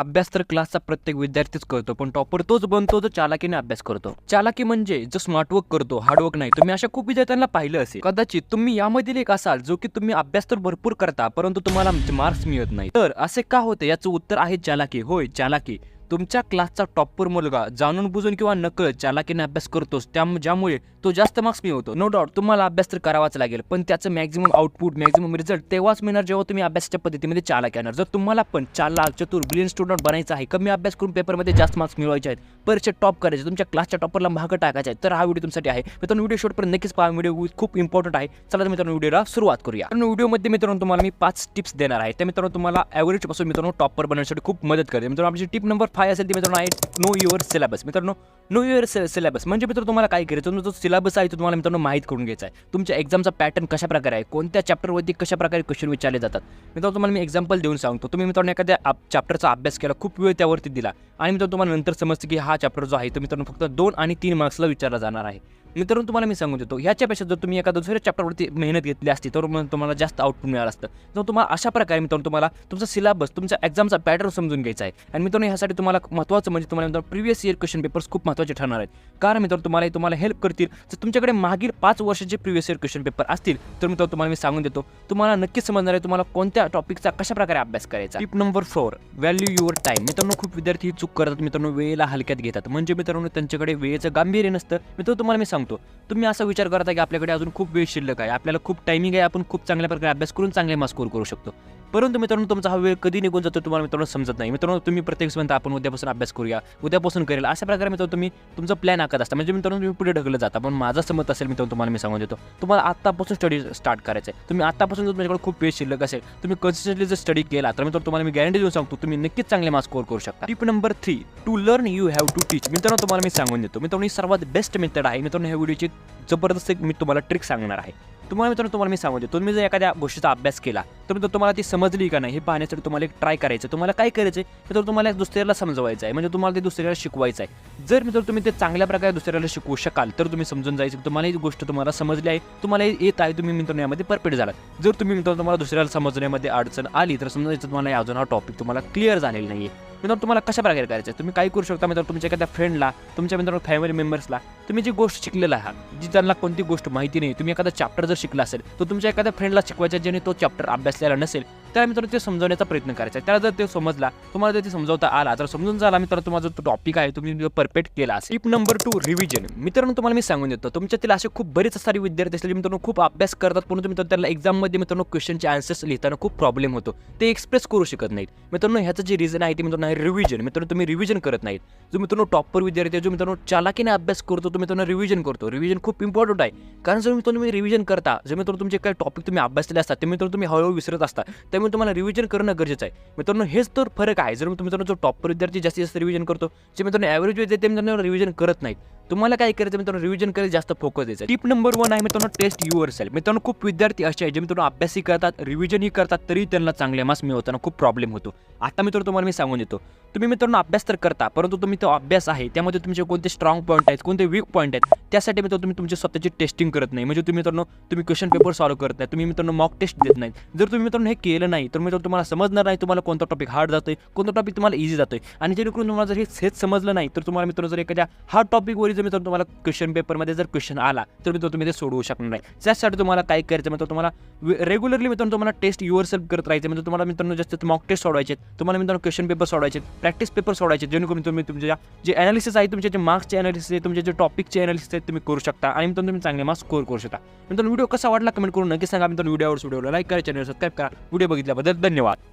अभ्यास तर क्लासचा प्रत्येक विद्यार्थीच करतो पण टॉपर तोच बनतो जो चालाकीने अभ्यास करतो. चालाकी म्हणजे जो स्मार्टवर्क करतो हार्डवर्क नाही. तुम्ही अशा खूप विद्यार्थ्यांना पाहिलं असेल. कदाचित तुम्ही यामधील एक असाल जो की तुम्ही अभ्यास तर भरपूर करता परंतु तुम्हाला मार्क्स मिळत नाही. तर असे का होते? याचं उत्तर आहे चालाकी. होय चालाकी. तुमच्या क्लासचा टॉपर मुलगा जाणून बुजून किंवा नकळत चालाकीने अभ्यास करतोस त्या ज्यामुळे तो जास्त मार्क्स मिळवतो नो डाऊट तुम्हाला अभ्यास तर करावाच लागेल पण त्याचं मॅक्झिमम आउटपुट मॅक्झिमम रिझल्ट तेव्हाच मिळणार जेव्हा तुम्ही अभ्यासाच्या पद्धतीमध्ये चालाक येणार जर तुम्हाला पण चालाक चतुर ब्रिलियन स्टुडंट बनायचं आहे कमी अभ्यास करून पेपरमध्ये जास्त मार्क्स मिळवायचे आहेत परीक्षेत टॉप करायचे तुमच्या क्लासच्या टॉपरला महाग टाकायचे आहे तर हा व्हिडिओ तुमसाठी आहे. मित्रांनो व्हिडिओ शॉटपर्यंत नक्कीच पहा. व्हिडिओ खूप इम्पॉर्टंट आहे. चला तर मित्रांनो व्हिडिओला सुरुवात करूया. मित्रांनो व्हिडिओमध्ये मित्रांनो तुम्हाला मी पाच टिप्स देणार आहे. त्या मित्रांनो तुम्हाला ॲव्हरेजपासून मित्रांनो टॉपर बनवण्यासाठी खूप मदत करते. मित्रांनो आमची टिप नंबर फाय असेल ती मित्रांनो आहे नो युअर सिलेबस मित्रांनो नो युअर सिलेबस म्हणजे मित्र तुम्हाला काय करायचं? तुमचं जो सिलेबस आहे तो तुम्हाला मित्रांनो माहीत करून घ्यायचा आहे. तुमच्या एक्झामचा पॅटर्न कशा प्रकारे आहे? कोणत्या चॅप्टरवरती कशा प्रकारे क्वेश्चन विचारले जातात? मित्रांनो तुम्हाला मी एक्झाम्पल देऊन सांगतो. तुम्ही मित्रांनो एखाद्या चॅप्टरचा अभ्यास केला खूप वेळ त्यावरती दिला. आणि मित्रांनो तुम्हाला नंतर समजतं की हा चॅप्टर जो आहे तो मित्रांनो फक्त दोन आणि तीन मार्क्सला विचारला जाणार आहे. मित्रांनो तुम्हाला मी सांगून देतो ह्याच्यापेक्षा जर तुम्ही एका दुसऱ्या चॅप्टरवरती मेहनत घेतली असती तर मग तुम्हाला जास्त आउटपुट मिळालं असतं. तर तुम्हाला अशा प्रकारे मित्रांनो तुम्हाला तुमचा सिलेबस तुमचा एक्झामचा पॅटर्न समजून घ्यायचा आहे. आणि मित्रांनो ह्यासाठी तुम्हाला महत्त्वाचं म्हणजे तुम्हाला मित्रांनो प्रिव्हियस इयर क्वेश्चन पेपर्स खूप महत्त्वाचे ठरणार आहेत. कारण मित्रांनो तुम्हाला हे तुम्हाला हेल्प करतील. जर तुमच्याकडे मागील पाच वर्षाचे प्रिव्हियस इयर क्वेश्चन पेपर असतील तर मित्रांनो तुम्हाला मी सांगून देतो तुम्हाला नक्कीच समजणार आहे तुम्हाला कोणत्या टॉपिकचा कशा प्रकारे अभ्यास करायचा tip number four value your time मित्रांनो खूप विद्यार्थी चूक करतात मित्रांनो वेळेला हलक्यात घेतात. म्हणजे मित्रांनो त्यांच्याकडे वेळेचं गांभीर्य नसतं. मित्रांनो तुम्हाला मी सांगतो. तुम्ही असा विचार करता की आपल्याकडे अजून खूप वेळ शिल्लक आहे. आपल्याला खूप टायमिंग आहे आपण खूप चांगल्या प्रकारे अभ्यास करून चांगले मार्क्स स्कोर करू शकतो. परंतु मित्रांनो तुमचा हा वेळ कधी निघून जातो तुम्हाला मित्रांनो समजत नाही. मित्रांनो तुम्ही प्रत्येक म्हणता आपण उद्यापासून अभ्यास करूया. उद्यापासून करेल. अशा प्रकारे मित्रांनो तुम्ही तुमचा प्लॅन आखत असता. म्हणजे मित्रांनो तुम्ही पुढे ढकलत जाता. पण माझं समत असेल मित्रांनो तुम्हाला मी सांगून देतो. तुम्हाला आत्तापासून स्टडी स्टार्ट करायचं आहे तुम्ही आत्तापासून जर तुमच्याकडे खूप वेळ शिल्लक असेल तुम्ही कन्सिस्टंटली जर स्टडी केला तर मित्रांनो तुम्हाला मी गॅरंटी देऊन सांगतो तुम्ही नक्कीच चांगले मार्क्स स्कोर करू शकता. Tip number three to learn you have to teach मित्रांनो तुम्हाला मी सांगून देतो. मित्रांनो ही सर्वात बेस्ट मेथड आहे. मित्रांनो ह्या व्हिडिओची जबरदस्त मी तुम्हाला ट्रिक सांगणार आहे. तुम्हाला मित्रांनो तुम्हाला मी सांगू देतो तुम्ही जर एखाद्या गोष्टीचा अभ्यास केला तर मित्रांनो तुम्हाला ती समजली का नाही हे पाहण्यासाठी तुम्हाला एक ट्राय करायचं तुम्हाला काय करायचं आहे तर तुम्हाला दुसऱ्याला समजवायचं आहे. म्हणजे तुम्हाला ते दुसऱ्याला शिकवायचं आहे. जर मित्र तुम्ही ते चांगल्या प्रकारे दुसऱ्याला शिकवू शकाल तर तुम्ही समजून जायचं तुम्हाला ही गोष्ट तुम्हाला समजली आहे तुम्हाला येत आहे तुम्ही मित्रांनो यामध्ये परफेक्ट झाला जर तुम्ही मित्रांनो तुम्हाला दुसऱ्याला समजण्यामध्ये अडचण आली तर समजायचं तुम्हाला अजून हा टॉपिक तुम्हाला क्लिअर झालेला नाही आहे मित्रांनो तुम्हाला कशा प्रकारे करायचं? आहे तुम्ही काही करू शकता मित्रांनो तुमच्या एखाद्या फ्रेंडला तुमच्या मित्रांनो फॅमिली मेंबर्सला तुम्ही जी गोष्ट शिकलेला आहात जी त्यांना कोणती गोष्ट माहिती नाही तुम्ही एखादा चॅप्टर जर शिकला असेल तर तुमच्या एखाद्या फ्रेंडला शिकवायचा ज्याने तो चॅप्टर अभ्यासलेला नसेल त्याला मित्रांनो ते समजवण्याचा प्रयत्न करायचा आहे. त्याला जर ते समजला तुम्हाला जर ते समजवता आला तर समजून झाला मित्रांनो तुम्हाला जो टॉपिक आहे तुम्ही परफेक्ट केला असेल. टिप नंबर टू रिव्हिजन मित्रांनो तुम्हाला मी सांगून देतो तुमच्यातील असे खूप बरेच सारे विद्यार्थी असले मित्रांनो खूप अभ्यास करतात परंतु मित्रांनो त्याला एक्झाममध्ये मित्रांनो क्वेश्चनचे आन्सर्स लिहिताना खूप प्रॉब्लेम होतो. ते एक्सप्रेस करू शकत नाहीत. मित्रांनो ह्याचं जे रिझन आहे ते मित्रांनो आहे रिव्हिजन मित्रांनो तुम्ही रिव्हिजन करत नाहीत. जो मित्रांनो टॉपर विद्यार्थी आहे जो मित्रांनो चालाकीने अभ्यास करतो तो मित्रांनो रिव्हिजन करतो. रिव्हिजन खूप इम्पॉर्टंट आहे. कारण जर मित्रांनो तुम्ही रिव्हिजन करता जे मित्रांनो तुमचे काही टॉपिक तुम्ही अभ्यासलेले असतात ते मित्रांनो तुम्ही हळूहळू विसरत असता. त्यामुळे तुम्हाला रिव्हिजन करणं गरजेचं आहे. मित्रांनो हेच तर फरक आहे. जर मित्रांनो जो टॉपर विद्यार्थी जास्तीत जास्त रिव्हिजन करतो जे मित्रांनो ॲव्हरेज विद्यार्थी ते मित्रांनो रिव्हिजन करत नाहीत. तुम्हाला काय करायचं मित्रांनो? रिव्हिजन करायला जास्त फोकस द्यायचं टिप नंबर वन आहे मित्रांनो टेस्ट युअर सेल्फ मित्रांनो खूप विद्यार्थी असे आहेत जे मित्रांनो अभ्यासही करतात रिव्हिजनही करतात तरी त्यांना चांगले मार्क्स मिळवताना खूप प्रॉब्लेम होतो. आता मित्रांनो तुम्हाला मी सांगून देतो. तुम्ही मित्रांनो अभ्यास तर करता परंतु तुम्ही तो अभ्यास आहे त्यामध्ये तुमचे कोणते स्ट्रॉंग पॉईंट आहेत कोणते वीक पॉईंट आहेत त्यासाठी मित्रांनो तुम्ही तुमची स्वतःची टेस्टिंग करत नाही. म्हणजे तुम्ही मित्रांनो तुम्ही क्वेश्चन पेपर सॉल्व्ह करत नाही तुम्ही मित्रांनो मॉक टेस्ट देत नाही जर तुम्ही मित्रांनो हे केलं नाही तर मित्रांनो तुम्हाला समजणार नाही तुम्हाला कोणता टॉपिक हार्ड जातोय कोणता टॉपिक तुम्हाला इझी जातोय. आणि जेणेकरून तुम्हाला जर हे हेच समजलं नाही तर तुम्हाला मित्रांनो जर एखाद्या हार्ड टॉपिकवर जर मित्रांनो तुम्हाला क्वेश्चन पेपरमध्ये जर क्वेश्चन आला तर मित्रांनो तुम्ही ते सोडवू शकणार नाही. त्यासाठी तुम्हाला काय करायचं मित्रांनो तुम्हाला रेग्युलरली मित्रांनो तुम्हाला टेस्ट युअर सेल्फ करत राहायचं म्हणजे तुम्हाला मित्रांनो जास्त मॉक टेस्ट सोडवायचे तुम्हाला मित्रांनो क्वेश्चन पेपर सोडवायचे प्रॅक्टिस पेपर सोडवायचे जेणेकरून तुम्ही तुमच्या जे ॲनालिसिस आहे तुमचे जे मार्क्सचे अनालिसिस आहे तुमचे जे टॉपिकचे अनालिसिस आहे तुम्ही करू शकता. आणि मित्रांनो तुम्ही चांगले मार्क्स स्कोर करू शकता. मित्रांनो व्हिडिओ कसा वाटला कमेंट करून नक्की सांगा. मित्रांनो व्हिडिओवर व्हिडिओला लाईक करा चॅनल सबस्क्राईब करा. व्हिडिओ बघितल्याबद्दल धन्यवाद.